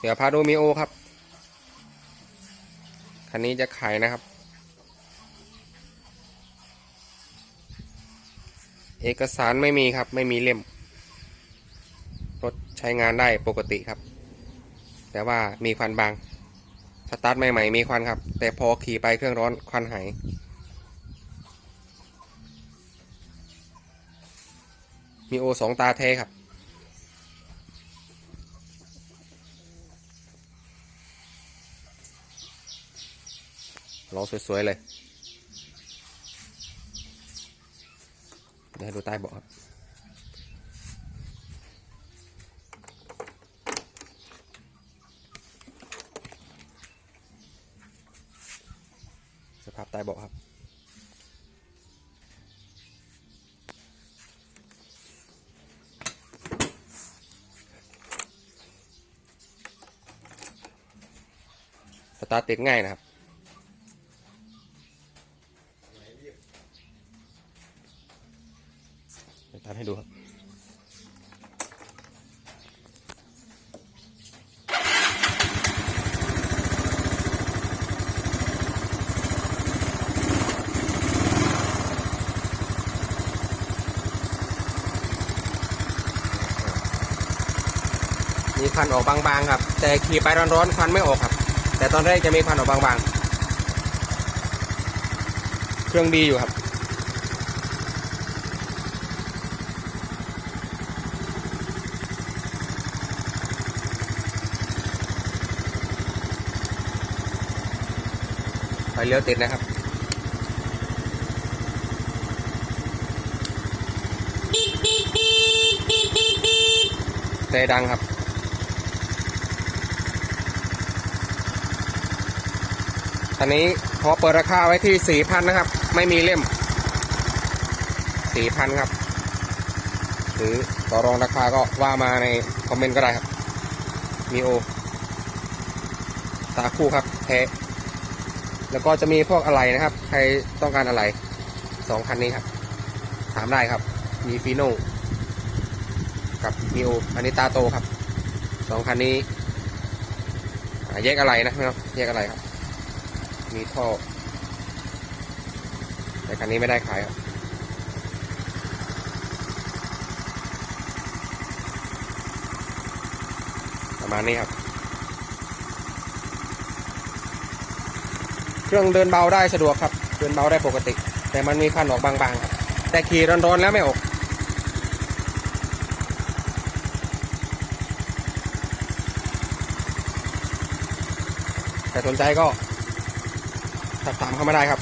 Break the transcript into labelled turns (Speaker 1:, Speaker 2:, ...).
Speaker 1: เดี๋ยวพาดูมีโอครับ คันนี้จะขายนะครับ เอกสารไม่มีครับ ไม่มีเล่ม รถใช้งานได้ปกติครับ แต่ว่ามีควันบาง สตาร์ทใหม่ๆมีควันครับ แต่พอขี่ไปเครื่องร้อนควันหายมีโอสองตาเทครับ ล้อสวย ๆ เลยเดี๋ยวดูใต้เบาะครับสภาพใต้เบาะครับสตาร์ทติดง่ายนะครับ เดี๋ยวทำให้ดูครับมีควันออกบางๆครับ แต่ขี่ไปร้อนๆควันไม่ออกครับ แต่ตอนแรกจะมีควันออกบางๆ เครื่องดีอยู่ครับ เลี้ยวติดนะครับ แต่ดังครับอันนี้ขอเปิดราคาไว้ที่สี่พันนะครับ ไม่มีเล่มสี่พันครับ หรือต่อรองราคาก็ว่ามาในคอมเมนต์ก็ได้ครับ มีโอ ตาคู่ครับแท้ แล้วก็จะมีพวกอะไรนะครับ ใครต้องการอะไรสองคันนี้ครับ ถามได้ครับ มีฟีโน่กับมีโออันนี้ตาโตครับสองคันนี้แยกอะไรนะครับแยกอะไรครับ มีท่อแต่คันนี้ไม่ได้ขายครับประมาณนี้ครับ เครื่องเดินเบาได้สะดวกครับ เดินเบาได้ปกติ แต่มันมีควันออกบางๆครับแต่ขี่ร้อนๆแล้วไม่ออกแต่สนใจก็สอบถามเข้ามาได้ครับ